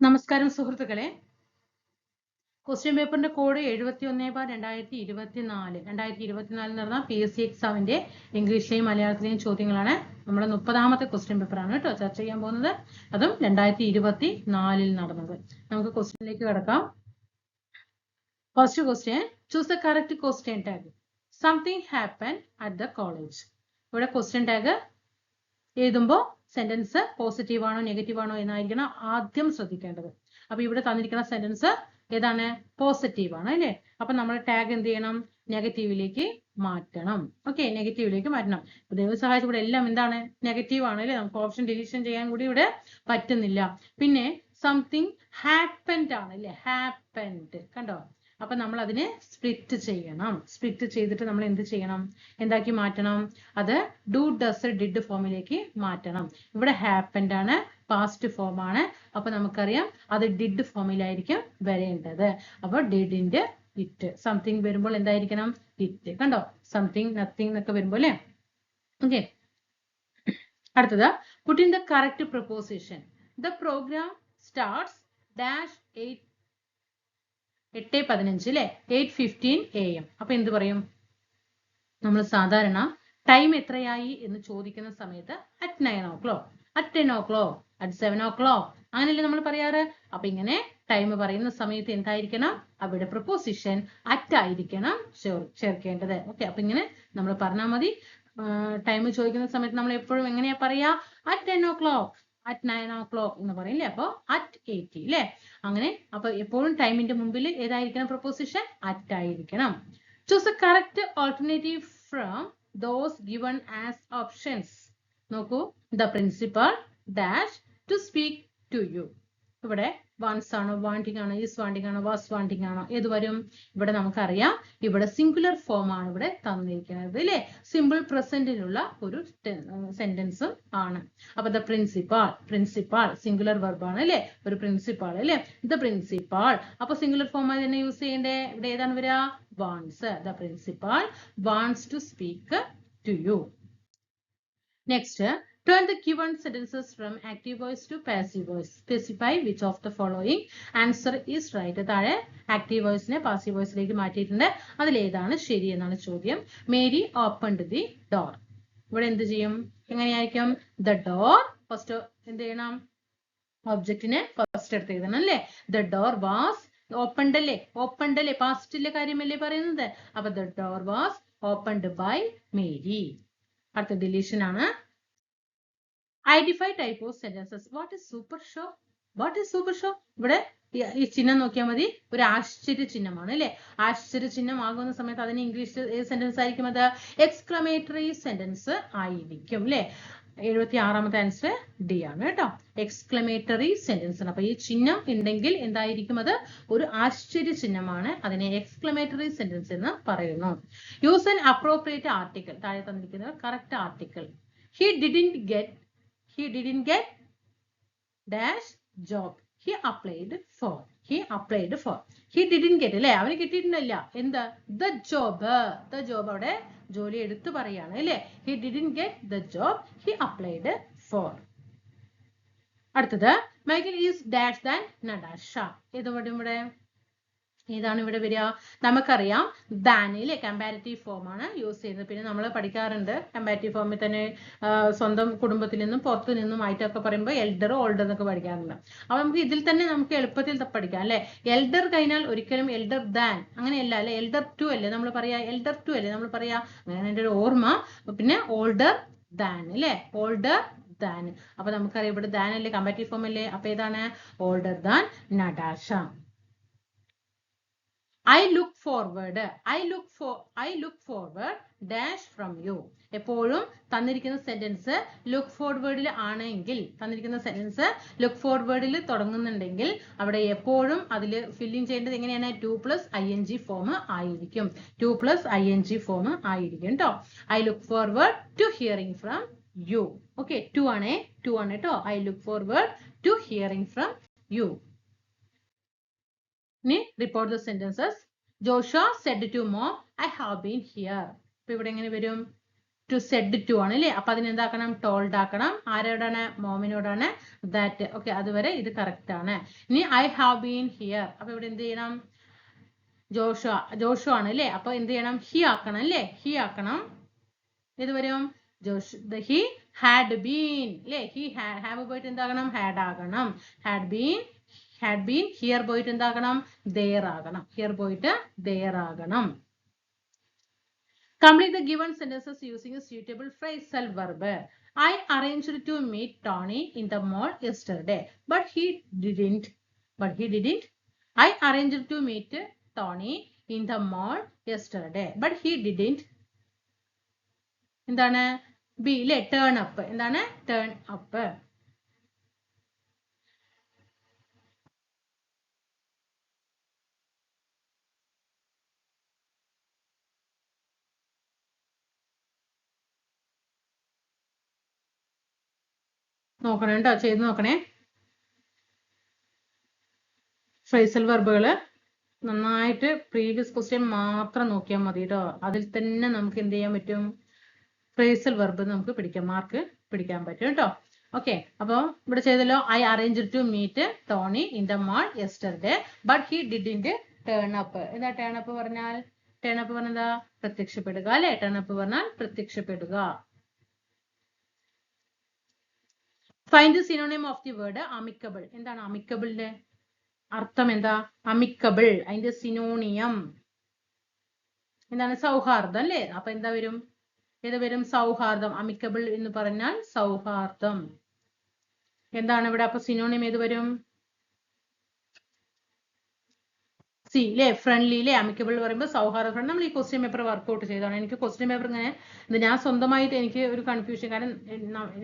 നമസ്കാരം സുഹൃത്തുക്കളെ. ക്വസ്റ്റ്യൻ പേപ്പറിന്റെ കോഡ് എഴുപത്തി ഒന്ന് ബാർ രണ്ടായിരത്തി ഇരുപത്തി നാല് രണ്ടായിരത്തി ഇരുപത്തിനാലിൽ നടന്ന പി എസ് സി എക്സാമിന്റെ ഇംഗ്ലീഷിലെയും മലയാളത്തിലെയും ചോദ്യങ്ങളാണ്. നമ്മുടെ മുപ്പതാമത്തെ ക്വസ്റ്റ്യൻ പേപ്പറാണ് കേട്ടോ ചർച്ച ചെയ്യാൻ പോകുന്നത്. അതും രണ്ടായിരത്തി ഇരുപത്തി നാലിൽ നടന്നത്. നമുക്ക് ക്വസ്റ്റ്യനിലേക്ക് കിടക്കാം. First question choose the correct question tag something happen at the college ഇവിടെ ക്വസ്റ്റ്യൻ ടാഗ് എഴുതുമ്പോൾ സെന്റൻസ് പോസിറ്റീവ് ആണോ നെഗറ്റീവ് ആണോ എന്നായിരിക്കണം ആദ്യം ശ്രദ്ധിക്കേണ്ടത്. അപ്പൊ ഇവിടെ തന്നിരിക്കുന്ന സെന്റൻസ് ഏതാണ്? പോസിറ്റീവ് ആണ് അല്ലേ? അപ്പൊ നമ്മൾ ടാഗ് എന്ത് ചെയ്യണം? നെഗറ്റീവിലേക്ക് മാറ്റണം. ഓക്കെ നെഗറ്റീവിലേക്ക് മാറ്റണം. ദൈവ സഹായിച്ച ഇവിടെ എല്ലാം എന്താണ്? നെഗറ്റീവ് ആണ് അല്ലേ? നമുക്ക് ഓപ്ഷൻ ഡിലീഷൻ ചെയ്യാൻ കൂടി ഇവിടെ പറ്റുന്നില്ല. പിന്നെ സംതിങ് ഹാപ്പൻഡ് ആണ് അല്ലേ? ഹാപ്പൻഡ് കണ്ടോ? അപ്പൊ നമ്മൾ അതിനെ സ്പ്ലിറ്റ് ചെയ്യണം. സ്പ്ലിറ്റ് ചെയ്തിട്ട് നമ്മൾ എന്ത് ചെയ്യണം? എന്താക്കി മാറ്റണം? അത് ഡു ഡസ് ഡിഡ് ഫോമിലേക്ക് മാറ്റണം. ഇവിടെ ഹാപ്പൻഡ് ആണ് പാസ്റ്റ് ഫോം ആണ്. അപ്പൊ നമുക്കറിയാം അത് ഡിഡ് ഫോമിലായിരിക്കും വരേണ്ടത്. അപ്പൊ ഡിഡിന്റെ ഇറ്റ് സംതിങ് വരുമ്പോൾ എന്തായിരിക്കണം? ഇറ്റ് കണ്ടോ? സംതിങ് നത്തിങ് എന്നൊക്കെ വരുമ്പോൾ അല്ലേ? ഓക്കെ അടുത്തത് put the correct preposition the program starts dash eight എട്ട് പതിനഞ്ച് അല്ലെ എയ്റ്റ് ഫിഫ്റ്റീൻ എ എം. അപ്പൊ എന്ത് പറയും? നമ്മൾ സാധാരണ ടൈം എത്രയായി എന്ന് ചോദിക്കുന്ന സമയത്ത് at nine o'clock at ten o'clock at seven o'clock അങ്ങനെയല്ലേ നമ്മൾ പറയാറ്? അപ്പൊ ഇങ്ങനെ ടൈം പറയുന്ന സമയത്ത് എന്തായിരിക്കണം? അവിടെ പ്രപ്പോസിഷൻ അറ്റ് ആയിരിക്കണം ചേർക്കേണ്ടത്. ഓക്കെ അപ്പൊ ഇങ്ങനെ നമ്മൾ പറഞ്ഞാൽ മതി. ടൈം ചോദിക്കുന്ന സമയത്ത് നമ്മൾ എപ്പോഴും എങ്ങനെയാ പറയാ? At ten o'clock at nine o'clock എന്ന് പറയില്ലേ? അപ്പൊ അറ്റ് എയ്റ്റി അല്ലേ അങ്ങനെ അപ്പൊ എപ്പോഴും ടൈമിന്റെ മുമ്പിൽ ഏതായിരിക്കണം പ്രൊപ്പോസിഷൻ അറ്റ് ആയിരിക്കണം. Choose a correct alternative from those given as options നോക്കൂ the principal dash to speak to you ഇവിടെ വൺസ് ആണോ വാണ്ടിങ് ആണോ ഈസ് വാണ്ടിങ് ആണോ വാസ് വാണ്ടിങ് ആണോ ഏത് വരും ഇവിടെ നമുക്കറിയാം. ഇവിടെ സിംഗുലർ ഫോം ആണ് ഇവിടെ തന്നിരിക്കുന്നത് അല്ലേ സിമ്പിൾ പ്രസന്റിലുള്ള ഒരു സെന്റൻസും ആണ്. അപ്പൊ ദ പ്രിൻസിപ്പാൾ പ്രിൻസിപ്പാൾ സിംഗുലർ വെർബാണ് അല്ലേ ഒരു പ്രിൻസിപ്പാൾ അല്ലേ ദ പ്രിൻസിപ്പാൾ അപ്പൊ സിംഗുലർ ഫോം ആയി തന്നെ യൂസ് ചെയ്യേണ്ടേ? ഇവിടെ ഏതാണ് വരിക wants the principal wants to speak to you next Turn the given sentences from active voice to passive voice. Specify which of the following answer is right. താഴെ active വോയിസിനെ passive വോയിസിലേക്ക് മാറ്റിയിട്ടുണ്ട്. അതിലേതാണ് ശരി എന്നാണ് ചോദ്യം. മേരി ഓപ്പൺഡ് ദി ഡോർ ഇവിടെ എന്ത് ചെയ്യും? എങ്ങനെയായിരിക്കും? ദ ഡോർ ഫസ്റ്റ് എന്ത് ചെയ്യണം? ഒബ്ജക്റ്റിനെ ഫസ്റ്റ് എടുത്ത് എഴുതണം അല്ലേ? ദ ഡോർ വാസ് ഓപ്പൺഡ് അല്ലേ? പാസ്റ്റിലെ കാര്യമല്ലേ പറയുന്നത്? അപ്പൊ the door was opened by Mary. അടുത്ത ഡിലീഷൻ ആണ്. Identify type of sentences what is super show what is super show ഇവിടെ ഈ ചിഹ്നം നോക്കിയാൽ മതി. ഒരു ആശ്ചര്യ ചിഹ്നമാണ് അല്ലെ? ആശ്ചര്യ ചിഹ്നം ആകുന്ന സമയത്ത് അതിന് ഇംഗ്ലീഷിൽ ഏത് സെന്റൻസ് ആയിരിക്കും അത്? എക്സ്ക്ലമേറ്ററി സെന്റൻസ് ആയിരിക്കും അല്ലെ? എഴുപത്തി ആറാമത്തെ ആൻസർ ഡി ആണ് കേട്ടോ. എക്സ്ക്ലമേറ്ററി സെന്റൻസ് ആണ്. അപ്പൊ ഈ ചിഹ്നം ഉണ്ടെങ്കിൽ എന്തായിരിക്കും അത്? ഒരു ആശ്ചര്യ ചിഹ്നമാണ് അതിനെ എക്സ്ക്ലമേറ്ററി സെന്റൻസ് എന്ന് പറയുന്നു. യൂസ് ആൻ അപ്രോപ്രിയേറ്റ് ആർട്ടിക്കിൾ താഴെ തന്നിരിക്കുന്നത് correct article he didn't get he didn't get dash job he applied for he applied for he didn't get അല്ലേ അവന് കിട്ടിയിട്ടുണ്ടല്ല എന്താ ദ ജോബ് ദ ജോബ് അവിടെ ജോലി എടുത്തു പറയാണ് അല്ലേ he didn't get the job he applied for അടുത്തത് Michael is dash than നഡാഷ ഏത് ഇവിടെ ഏതാണ് ഇവിടെ വരിക? നമുക്കറിയാം ദാനിലെ കമ്പാരിറ്റീവ് ഫോം ആണ് യൂസ് ചെയ്യുന്നത്. പിന്നെ നമ്മൾ പഠിക്കാറുണ്ട് കമ്പാരിറ്റീവ് ഫോമിൽ തന്നെ സ്വന്തം കുടുംബത്തിൽ നിന്നും പുറത്തു നിന്നും ആയിട്ടൊക്കെ പറയുമ്പോൾ എൽഡർ ഓൾഡർ എന്നൊക്കെ പഠിക്കാറുണ്ട്. അപ്പൊ നമുക്ക് ഇതിൽ തന്നെ നമുക്ക് എളുപ്പത്തിൽ പഠിക്കാം അല്ലെ? എൽഡർ കഴിഞ്ഞാൽ ഒരിക്കലും എൽഡർ ദാൻ അങ്ങനെയല്ല അല്ലെ? എൽഡർ ടു അല്ലേ നമ്മൾ പറയാ? എൽഡർ ടു അല്ലേ നമ്മൾ പറയാ? അങ്ങനെ എന്റെ ഒരു ഓർമ്മ. പിന്നെ ഓൾഡർ ദാൻ അല്ലേ? ഓൾഡർ ദാൻ അപ്പൊ നമുക്കറിയാം ഇവിടെ ദാൻ അല്ലേ? കമ്പാരിറ്റീവ് ഫോം അല്ലേ? അപ്പൊ ഏതാണ്? Older than നഡാഷ I look forward I look for I look forward dash from you എപ്പോഴും തന്നിരിക്കുന്ന സെന്റൻസ് ലുക്ക് ഫോർവേഡിൽ ആണെങ്കിൽ തന്നിരിക്കുന്ന സെന്റൻസ് ലുക്ക് ഫോർവേഡിൽ തുടങ്ങുന്നുണ്ടെങ്കിൽ അവിടെ എപ്പോഴും അതിൽ ഫില്ലിംഗ് ചെയ്യേണ്ടത് എങ്ങനെയാണ്? To plus I N G form ആയിരിക്കും. To plus I N G form ആയിരിക്കും കേട്ടോ I look forward to hearing from you okay to ആണേ ടു ആണ് കേട്ടോ I look forward to hearing from you ഇനി report the sentences Josh said to Mo I have been here അപ്പൊ ഇവിടെ എങ്ങനെ വരും? ടു സെഡ് ടു ആണ് അല്ലേ അപ്പൊ അതിനെന്താക്കണം? ടോൾഡ് ആക്കണം. ആരോടാണ്? മോമിനോടാണ്. ദാറ്റ് ഓക്കെ അതുവരെ ഇത് കറക്റ്റ് ആണ്. ഇനി ഐ ഹാവ് ബീൻ ഹിയർ അപ്പൊ ഇവിടെ എന്ത് ചെയ്യണം? ജോഷ ജോഷു ആണ് അല്ലേ അപ്പൊ എന്ത് ചെയ്യണം? ഹി ആക്കണം അല്ലേ? ഹി ആക്കണം. ഇത് വരും? ജോഷ് ഹി ഹാഡ് ബീൻ അല്ലേ ഹി ഹാവ് പോയിട്ട് എന്താകണം? ഹാഡ് ആകണം. Had been had been here പോയിട്ട് എന്താകണം ദെയർ ആകണം ഹിയർ പോയിട്ട് ദെയർ ആകണം the given sentences using a suitable phrasal verb. I arranged to meet Tony in the mall yesterday, but he didn't. But he didn't. I arranged to meet Tony in the mall yesterday, but he didn't. എന്താണ് ബി അല്ലെ turn up എന്താണ് turn up നോക്കണം കേട്ടോ ചെയ്ത് നോക്കണേ. Phrasal വെർബുകൾ നന്നായിട്ട് previous question മാത്രം നോക്കിയാൽ മതി കേട്ടോ അതിൽ തന്നെ നമുക്ക് എന്ത് ചെയ്യാൻ പറ്റും? ഫ്രേസൽ വെർബ് നമുക്ക് പിടിക്കാം. മാർക്ക് പിടിക്കാൻ പറ്റും കേട്ടോ ഓക്കെ അപ്പോൾ ഇവിടെ ചെയ്തല്ലോ. I arrange to meet Tony in the mall yesterday but he didn't turn up എന്താ ടേൺ അപ്പ് പറഞ്ഞാൽ? ടേൺ അപ്പ് പറഞ്ഞാൽ പ്രത്യക്ഷപ്പെടുക അല്ലെ? ടേൺ അപ്പ് പറഞ്ഞാൽ പ്രത്യക്ഷപ്പെടുക. Find the synonym of the word amicable എന്താണ് അമിക്കബിളിന്റെ അർത്ഥം എന്താ? അമിക്കബിൾ അതിന്റെ സിനോണിയം എന്താണ്? സൗഹാർദ്ദം അല്ലേ? അപ്പൊ എന്താ വരും? ഏത് വരും? സൗഹാർദ്ദം. അമിക്കബിൾ എന്ന് പറഞ്ഞാൽ സൗഹാർദ്ദം. എന്താണ് ഇവിടെ? അപ്പൊ സിനോണിം ഏത് വരും? സി അല്ലേ ഫ്രണ്ട്ലി അല്ലേ അമിക്കബിൾ പറയുമ്പോൾ സൗഹാർദ്ദ ഫ്രണ്ട് നമ്മൾ ഈ ക്വസ്റ്റ്യൻ പേപ്പർ വർക്ക്ഔട്ട് ചെയ്തതാണ്. എനിക്ക് ക്വസ്റ്റ്യൻ പേപ്പർ ഇങ്ങനെ ഇത് ഞാൻ സ്വന്തമായിട്ട് എനിക്ക് ഒരു കൺഫ്യൂഷൻ കാരണം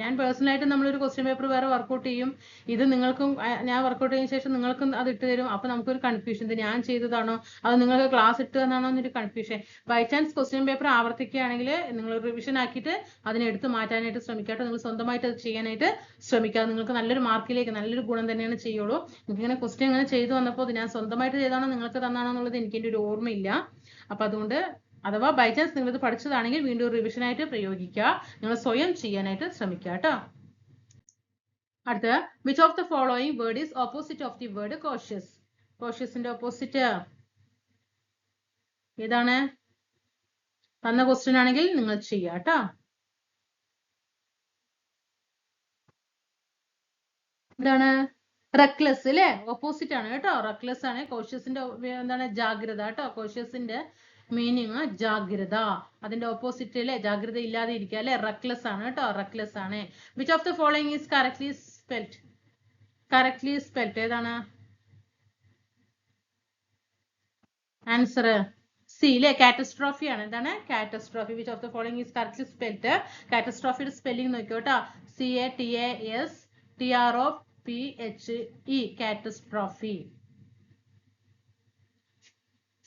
ഞാൻ പേഴ്സണലായിട്ട് നമ്മളൊരു ക്വസ്റ്റ്യൻ പേപ്പർ വേറെ വർക്ക്ഔട്ട് ചെയ്യും. ഇത് നിങ്ങൾക്കും ഞാൻ വർക്ക്ഔട്ട് ചെയ്തതിനു ശേഷം നിങ്ങൾക്കും അത് ഇട്ട് തരും. അപ്പൊ നമുക്കൊരു കൺഫ്യൂഷൻ ഇത് ഞാൻ ചെയ്തതാണോ? അത് നിങ്ങൾക്ക് ക്ലാസ് ഇട്ട് തന്നാണോ എന്നൊരു confusion by chance question paper ആവർത്തിക്കുകയാണെങ്കിൽ നിങ്ങൾ റിവിഷൻ ആക്കിയിട്ട് അതിനെ എടുത്ത് മാറ്റാനായിട്ട് ശ്രമിക്കാട്ടോ. നിങ്ങൾ സ്വന്തമായിട്ട് അത് ചെയ്യാനായിട്ട് ശ്രമിക്കുക നിങ്ങൾക്ക് നല്ലൊരു മാർക്കിലേക്ക് നല്ലൊരു ഗുണം തന്നെയാണ് ചെയ്യുള്ളൂ. നിങ്ങൾക്ക് ഇങ്ങനെ ക്വസ്റ്റ്യൻ ഇങ്ങനെ ചെയ്തു വന്നപ്പോൾ ഞാൻ സ്വന്തമായിട്ട് ചെയ്താണോ നിങ്ങൾക്ക് തന്നാണോ എന്നുള്ളത് എനിക്ക് എന്റെ ഒരു ഓർമ്മയില്ല. അപ്പൊ അതുകൊണ്ട് അഥവാ ബൈ ചാൻസ് നിങ്ങൾ ഇത് പഠിച്ചതാണെങ്കിൽ വീണ്ടും റിവിഷൻ ആയിട്ട് പ്രയോഗിക്കുക. നിങ്ങൾ സ്വയം ചെയ്യാനായിട്ട് ശ്രമിക്കുക കേട്ടോ. അടുത്ത which of the following word is opposite of the word cautious കോഷ്യസിന്റെ opposite ഏതാണ്? തന്ന ക്വസ്റ്റ്യൻ ആണെങ്കിൽ നിങ്ങൾ ചെയ്യുക കേട്ടോ. എന്താണ് റെക്ലെസ് അല്ലേ ഓപ്പോസിറ്റ് ആണ് കേട്ടോ. റെക്ലെസ് ആണ്. കോഷ്യസിന്റെ എന്താണ്? ജാഗ്രത കേട്ടോ. കോഷ്യസിന്റെ മീനിങ് ജാഗ്രത. അതിന്റെ ഓപ്പോസിറ്റ് അല്ലേ ജാഗ്രത ഇല്ലാതെ ഇരിക്കുക അല്ലെ റെക്ലെസ് ആണ് കേട്ടോ. റെക്ലെസ് ആണ്. Which of the following is correctly spelt correctly spelt ഏതാണ്? ആൻസർ സി അല്ലെ കാറ്റസ്ട്രോഫി ആണ്. എന്താണ്? Catastrophe which of the following is correctly spelt കാറ്റസ്ട്രോഫിയുടെ spelling നോക്കിയോട്ടോ C A T S T R O P H E catastrophe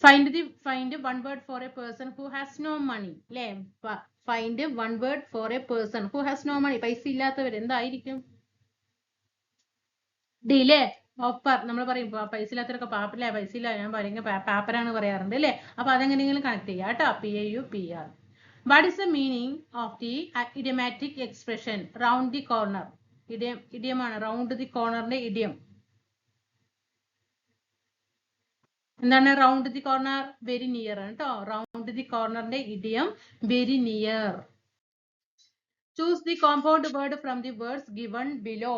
find the find one word for a person who has no money അല്ലേ find one word for a person who has no money പൈസ ഇല്ലാത്തവർ എന്തായിരിക്കും? Delay ഓപ്പർ നമ്മൾ പറയും പൈസ ഇല്ലാത്തവരൊക്കെ പാപ്പല്ലേ പൈസ ഇല്ല ഞാൻ പറയുക പാപ്പറാണ് പറയാറുണ്ട് അല്ലേ അപ്പൊ അതെങ്ങനെയെങ്കിലും കണക്ട് ചെയ്യാം കേട്ടോ. P A U P R what is the meaning of the idiomatic expression round the corner idiom ഇഡിയമാണ് round the കോർണറിന്റെ ഇഡിയം എന്താണ് round the corner very near ആണ് കേട്ടോ round the കോർണറിന്റെ idiom very near choose the compound word from the words given below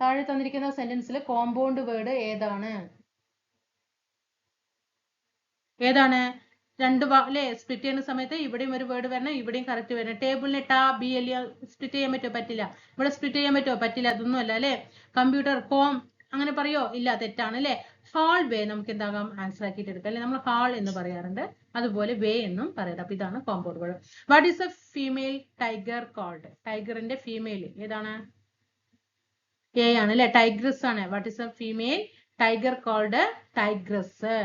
താഴെ തന്നിരിക്കുന്ന സെന്റൻസിൽ compound word ഏതാണ്? ഏതാണ്? രണ്ട് അല്ലേ സ്പ്ലിറ്റ് ചെയ്യുന്ന സമയത്ത് ഇവിടെയും ഒരു വേർഡ് വരണം ഇവിടെയും കറക്റ്റ് വരണം. ടേബിളിന് ടാ ബി എൽ സ്പ്ലിറ്റ് ചെയ്യാൻ പറ്റുമോ പറ്റില്ല. ഇവിടെ സ്പ്ലിറ്റ് ചെയ്യാൻ പറ്റുമോ പറ്റില്ല. അതൊന്നും അല്ല? അല്ലേ കമ്പ്യൂട്ടർ കോം അങ്ങനെ പറയോ? ഇല്ല തെറ്റാണ് അല്ലേ? ഹാൾ വേ നമുക്ക് എന്താകാം? ആൻസർ ആക്കിയിട്ട് എടുക്കാം അല്ലെ? നമ്മൾ ഹാൾ എന്ന് പറയാറുണ്ട്. അതുപോലെ വേ എന്നും പറയാം. അപ്പൊ ഇതാണ് compound word what is a female tiger called ടൈഗറിന്റെ female ഏതാണ്? എ ആണ് അല്ലെ? ടൈഗ്രസ് ആണ്. What is a female tiger called tigress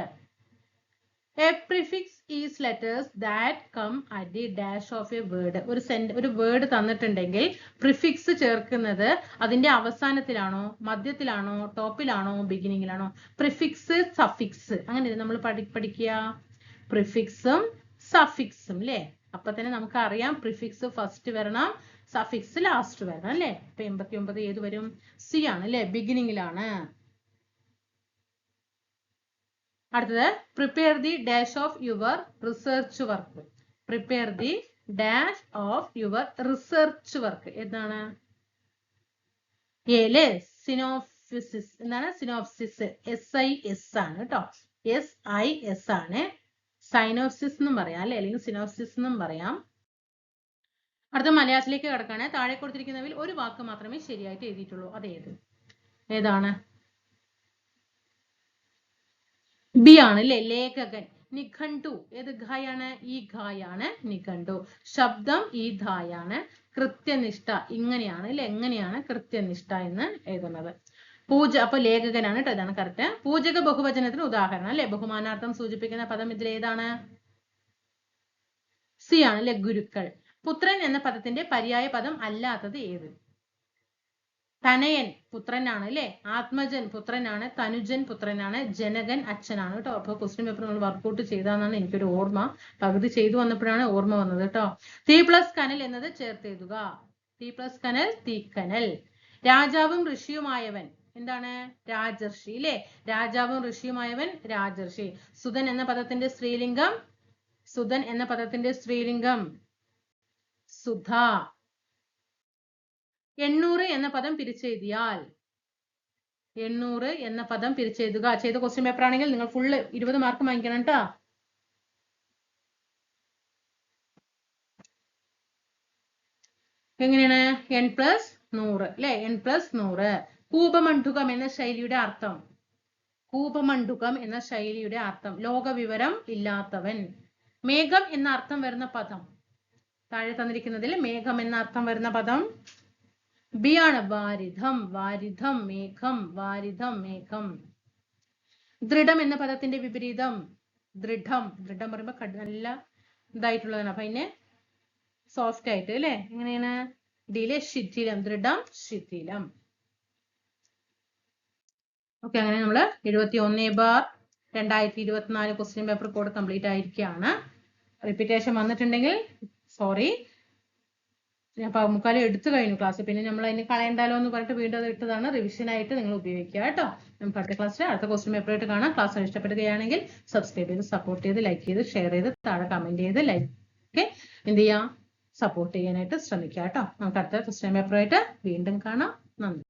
a prefix is letters that come at the dash of a word ഒരു സെന്റ് ഒരു വേർഡ് തന്നിട്ടുണ്ടെങ്കിൽ prefix ചേർക്കുന്നത് അതിന്റെ അവസാനത്തിലാണോ മധ്യത്തിലാണോ ടോപ്പിലാണോ ബിഗിനിങ്ങിലാണോ പ്രിഫിക്സ് സഫിക്സ് അങ്ങനെ നമ്മൾ പഠി പഠിക്കുക? പ്രിഫിക്സും സഫിക്സും അല്ലേ അപ്പൊ തന്നെ നമുക്ക് അറിയാം പ്രിഫിക്സ് ഫസ്റ്റ് വരണം സഫിക്സ് ലാസ്റ്റ് വരണം അല്ലേ അപ്പൊ എൺപത്തി ഒമ്പത് ഏത് വരും? സി ആണ് അല്ലേ ബിഗിനിങ്ങിലാണ് അടുത്തത് prepare the dash of your research work prepare the dash of your research work എന്താണ്? ഏൽ സിനോഫിസിസ് എന്താണ്? സിനോപ്സിസ് എസ് ഐ എസ് ആണ് കേട്ടോ എസ് ഐ എസ് ആണ്. സൈനോസിസ് എന്നും പറയാം അല്ലെ? അല്ലെങ്കിൽ സിനോസിസ് എന്നും പറയാം. അടുത്ത മലയാളത്തിലേക്ക് കിടക്കാണ്. താഴെ കൊടുത്തിരിക്കുന്നവയിൽ ഒരു വാക്ക് മാത്രമേ ശരിയായിട്ട് എഴുതിയിട്ടുള്ളൂ. അതേത്? ഏതാണ്? ബി ആണ് അല്ലെ ലേഖകൻ. നിഘണ്ടു. ഏത് ഘായാണ്? ഈ ഘായാണ് നിഘണ്ടു. ശബ്ദം ഈ ധായാണ് കൃത്യനിഷ്ഠ. ഇങ്ങനെയാണ് അല്ലെ എങ്ങനെയാണ് കൃത്യനിഷ്ഠ എന്ന് എഴുതുന്നത്? പൂജ അപ്പൊ ലേഖകനാണ് കേട്ടോ ഇതാണ് കറക്റ്റ് പൂജക ബഹുവചനത്തിന് ഉദാഹരണം അല്ലെ ബഹുമാനാർത്ഥം സൂചിപ്പിക്കുന്ന പദം ഇതിൽ ഏതാണ്? സി ആണ് അല്ലെ ഗുരുക്കൾ. പുത്രൻ എന്ന പദത്തിന്റെ പര്യായ പദം അല്ലാത്തത് ഏത്? തനയൻ പുത്രനാണ് അല്ലെ? ആത്മജൻ പുത്രനാണ് തനുജൻ പുത്രനാണ് ജനകൻ അച്ഛനാണ്. കേട്ടോ അപ്പൊ ക്വസ്റ്റ്യൻ പേപ്പർ നമ്മൾ വർക്കൗട്ട് ചെയ്താന്നാണ് എനിക്കൊരു ഓർമ്മ. പകുതി ചെയ്തു വന്നപ്പോഴാണ് ഓർമ്മ വന്നത് കേട്ടോ. തീ പ്ലസ് കനൽ എന്നത് ചേർത്തെഴുതുക. തീ പ്ലസ് കനൽ തീക്കനൽ രാജാവും ഋഷിയുമായവൻ. എന്താണ്? രാജർഷി അല്ലെ? രാജാവും ഋഷിയുമായവൻ രാജർഷി. സുതൻ എന്ന പദത്തിന്റെ സ്ത്രീലിംഗം സുതൻ എന്ന പദത്തിന്റെ സ്ത്രീലിംഗം. സുധ. എണ്ണൂറ് എന്ന പദം പിരിച്ചെഴുതിയാൽ. എണ്ണൂറ് എന്ന പദം പിരിച്ചെഴുതുക. ചെയ്ത ക്വസ്റ്റ്യൻ പേപ്പർ ആണെങ്കിൽ നിങ്ങൾ ഫുള്ള് ഇരുപത് മാർക്ക് വാങ്ങിക്കണം കേട്ടോ എങ്ങനെയാണ്? എൻ പ്ലസ് നൂറ്. അല്ലെ എൻ പ്ലസ് നൂറ്. കൂപമണ്ഡുകം എന്ന ശൈലിയുടെ അർത്ഥം. കൂപമണ്ഡുകം എന്ന ശൈലിയുടെ അർത്ഥം. ലോകവിവരം ഇല്ലാത്തവൻ. മേഘം എന്ന അർത്ഥം വരുന്ന പദം. താഴെ തന്നിരിക്കുന്നതിൽ മേഘം എന്ന അർത്ഥം വരുന്ന പദം. ബി ആണ് വാരിധം വാരിധം മേഘം വാരിധം മേഘം. ദൃഢം എന്ന പദത്തിന്റെ വിപരീതം. ദൃഢം. ദൃഢം പറയുമ്പോ കട് നല്ല ഇതായിട്ടുള്ളതാണ്. അപ്പൊ അതിനെ സോഫ്റ്റ് ആയിട്ട് അല്ലെ? എങ്ങനെയാണ്? ഡിയിലെ ശിഥിലം. ദൃഢം ശിഥിലം. ഓക്കെ അങ്ങനെ നമ്മൾ എഴുപത്തി ഒന്ന് ബാർ രണ്ടായിരത്തി ഇരുപത്തിനാല് ക്വസ്റ്റ്യൻ പേപ്പർ കോഡ് കംപ്ലീറ്റ് ആയിരിക്കുകയാണ്. റിപ്പീറ്റേഷൻ വന്നിട്ടുണ്ടെങ്കിൽ സോറി ഞാൻ മുക്കാലം എടുത്തു കഴിഞ്ഞു ക്ലാസ് പിന്നെ നമ്മൾ അതിന് കളയണ്ടല്ലോ എന്ന് പറഞ്ഞിട്ട് വീണ്ടും അത് ഇട്ടതാണ്. റിവിഷൻ ആയിട്ട് നിങ്ങൾ ഉപയോഗിക്കുക കേട്ടോ. നമുക്ക് അടുത്ത ക്ലാസ്സിൽ അടുത്ത ക്വസ്റ്റ്യൻ പേപ്പർ ആയിട്ട് കാണാം. ക്ലാസ് ഇഷ്ടപ്പെടുകയാണെങ്കിൽ സബ്സ്ക്രൈബ് ചെയ്ത് സപ്പോർട്ട് ചെയ്ത് ലൈക്ക് ചെയ്ത് ഷെയർ ചെയ്ത് താഴെ കമന്റ് ചെയ്ത് ലൈക്ക് ഓക്കെ എന്ത് ചെയ്യാം? സപ്പോർട്ട് ചെയ്യാനായിട്ട് ശ്രമിക്കുക കേട്ടോ. നമുക്ക് അടുത്ത ക്വസ്റ്റ്യൻ പേപ്പർ ആയിട്ട് വീണ്ടും കാണാം. നന്ദി.